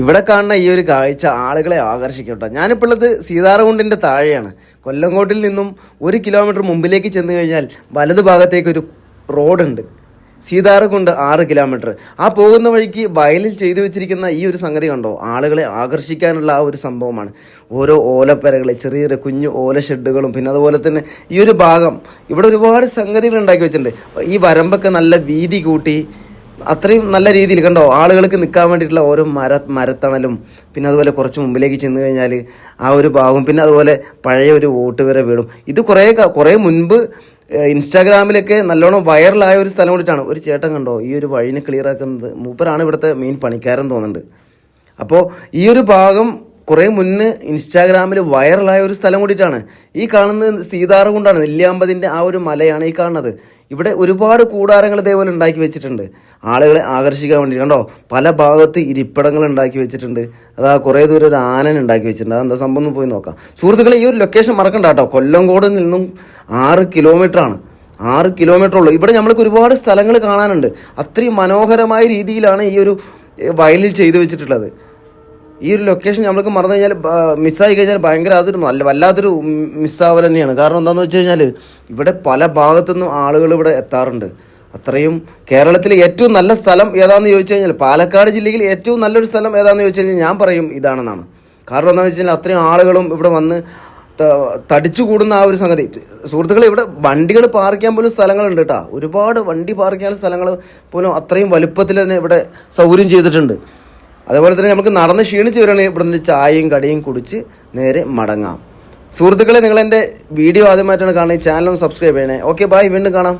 ഇവിടെ കാണുന്ന ഈ ഒരു കാഴ്ച ആളുകളെ ആകർഷിക്കും കേട്ടോ. ഞാനിപ്പോൾ ഉള്ളത് സീതാർകുണ്ടിന്റെ താഴെയാണ്. കൊല്ലങ്കോട്ടിൽ നിന്നും ഒരു കിലോമീറ്റർ മുമ്പിലേക്ക് ചെന്ന് കഴിഞ്ഞാൽ വലതു ഭാഗത്തേക്ക് ഒരു റോഡുണ്ട്. സീതാർകുണ്ട് ആറ് കിലോമീറ്റർ ആ പോകുന്ന വഴിക്ക് വയലിൽ ചെയ്തു വെച്ചിരിക്കുന്ന ഈ ഒരു സംഗതി കണ്ടോ? ആളുകളെ ആകർഷിക്കാനുള്ള ആ ഒരു സംഭവമാണ്. ഓരോ ഓലപ്പരകൾ ചെറിയ ചെറിയ കുഞ്ഞു ഓല ഷെഡുകളും പിന്നെ അതുപോലെ തന്നെ ഈ ഒരു ഭാഗം. ഇവിടെ ഒരുപാട് സംഗതികൾ ഉണ്ടാക്കി വെച്ചിട്ടുണ്ട്. ഈ വരമ്പൊക്കെ നല്ല വീതി കൂട്ടി അത്രയും നല്ല രീതിയിൽ കണ്ടോ? ആളുകൾക്ക് നിൽക്കാൻ വേണ്ടിയിട്ടുള്ള ഓരോ മര മരത്തണലും പിന്നെ അതുപോലെ കുറച്ച് മുമ്പിലേക്ക് ചെന്ന് കഴിഞ്ഞാൽ ആ ഒരു ഭാഗവും പിന്നെ അതുപോലെ പഴയ ഒരു വോട്ട് വരെ വീടും ഇത് കുറേ കുറേ മുൻപ് ഇൻസ്റ്റാഗ്രാമിലൊക്കെ നല്ലോണം വൈറലായ ഒരു സ്ഥലം കൂടിയിട്ടാണ് ഒരു ചേട്ടൻ കണ്ടോ ഈ ഒരു വഴിനെ ക്ലിയർ ആക്കുന്നത് മൂപ്പരാണ് ഇവിടുത്തെ മെയിൻ പണിക്കാരൻ തോന്നുന്നുണ്ട്. അപ്പോൾ ഈ ഒരു ഭാഗം കുറേ മുന്നേ ഇൻസ്റ്റാഗ്രാമിൽ വൈറലായ ഒരു സ്ഥലം കൂടിയിട്ടാണ്. ഈ കാണുന്നത് സീതാർകുണ്ടാണ് നെല്ലിയാമ്പതിന്റെ ആ ഒരു മലയാണ് ഈ കാണുന്നത്. ഇവിടെ ഒരുപാട് കൂടാരങ്ങൾ ഇതേപോലെ ഉണ്ടാക്കി വെച്ചിട്ടുണ്ട്. ആളുകളെ ആകർഷിക്കാൻ വേണ്ടി കണ്ടോ? പല ഭാഗത്ത് ഇരിപ്പിടങ്ങൾ ഉണ്ടാക്കി വെച്ചിട്ടുണ്ട്. അതാ കുറേ ദൂരം ഒരു ആനൻ ഉണ്ടാക്കി വെച്ചിട്ടുണ്ട്. അതെന്താ സംഭവം പോയി നോക്കാം. സുഹൃത്തുക്കളെ ഈ ഒരു ലൊക്കേഷൻ മറക്കണ്ട കേട്ടോ. കൊല്ലംകോട് നിന്നും ആറ് ആണ്. ആറ് കിലോമീറ്റർ ഉള്ളൂ. ഇവിടെ നമ്മൾക്ക് ഒരുപാട് സ്ഥലങ്ങൾ കാണാനുണ്ട്. അത്രയും മനോഹരമായ രീതിയിലാണ് ഈ ഒരു വയലിൽ ചെയ്തു വെച്ചിട്ടുള്ളത്. ഈ ഒരു ലൊക്കേഷൻ നമ്മൾക്ക് മറന്നു കഴിഞ്ഞാൽ മിസ്സായി കഴിഞ്ഞാൽ ഭയങ്കര അതൊരു നല്ല വല്ലാത്തൊരു മിസ്സാവൽ തന്നെയാണ്. കാരണം എന്താണെന്ന് വെച്ച് കഴിഞ്ഞാൽ ഇവിടെ പല ഭാഗത്തുനിന്നും ആളുകൾ ഇവിടെ എത്താറുണ്ട്. അത്രയും കേരളത്തിലെ ഏറ്റവും നല്ല സ്ഥലം ഏതാണെന്ന് ചോദിച്ചു കഴിഞ്ഞാൽ പാലക്കാട് ജില്ലയിൽ ഏറ്റവും നല്ലൊരു സ്ഥലം ഏതാണെന്ന് ചോദിച്ചു കഴിഞ്ഞാൽ ഞാൻ പറയും ഇതാണെന്നാണ്. കാരണം എന്താണെന്ന് വെച്ച് കഴിഞ്ഞാൽ അത്രയും ആളുകളും ഇവിടെ വന്ന് തടിച്ചു കൂടുന്ന ആ ഒരു സംഗതി. സുഹൃത്തുക്കളെ ഇവിടെ വണ്ടികൾ പാർക്ക് ചെയ്യാൻ പോലും സ്ഥലങ്ങളുണ്ട് കേട്ടോ ഒരുപാട് വണ്ടി പാർക്ക് ചെയ്യാൻ സ്ഥലങ്ങൾ പോലും അത്രയും വലുപ്പത്തിൽ തന്നെ ഇവിടെ സൗകര്യം ചെയ്തിട്ടുണ്ട്. അതേപോലെ തന്നെ നമുക്ക് നടന്ന് ക്ഷീണിച്ച് വരികയാണെങ്കിൽ ഇവിടെ നിന്ന് ചായയും കടിയും കുടിച്ച് നേരെ മടങ്ങാം. സുഹൃത്തുക്കളെ നിങ്ങളെന്റെ വീഡിയോ ആദ്യമായിട്ടാണ് കാണുന്നത്. ചാനൽ ഒന്ന് സബ്സ്ക്രൈബ് ചെയ്യണേ. ഓക്കെ ബൈ വീണ്ടും കാണാം.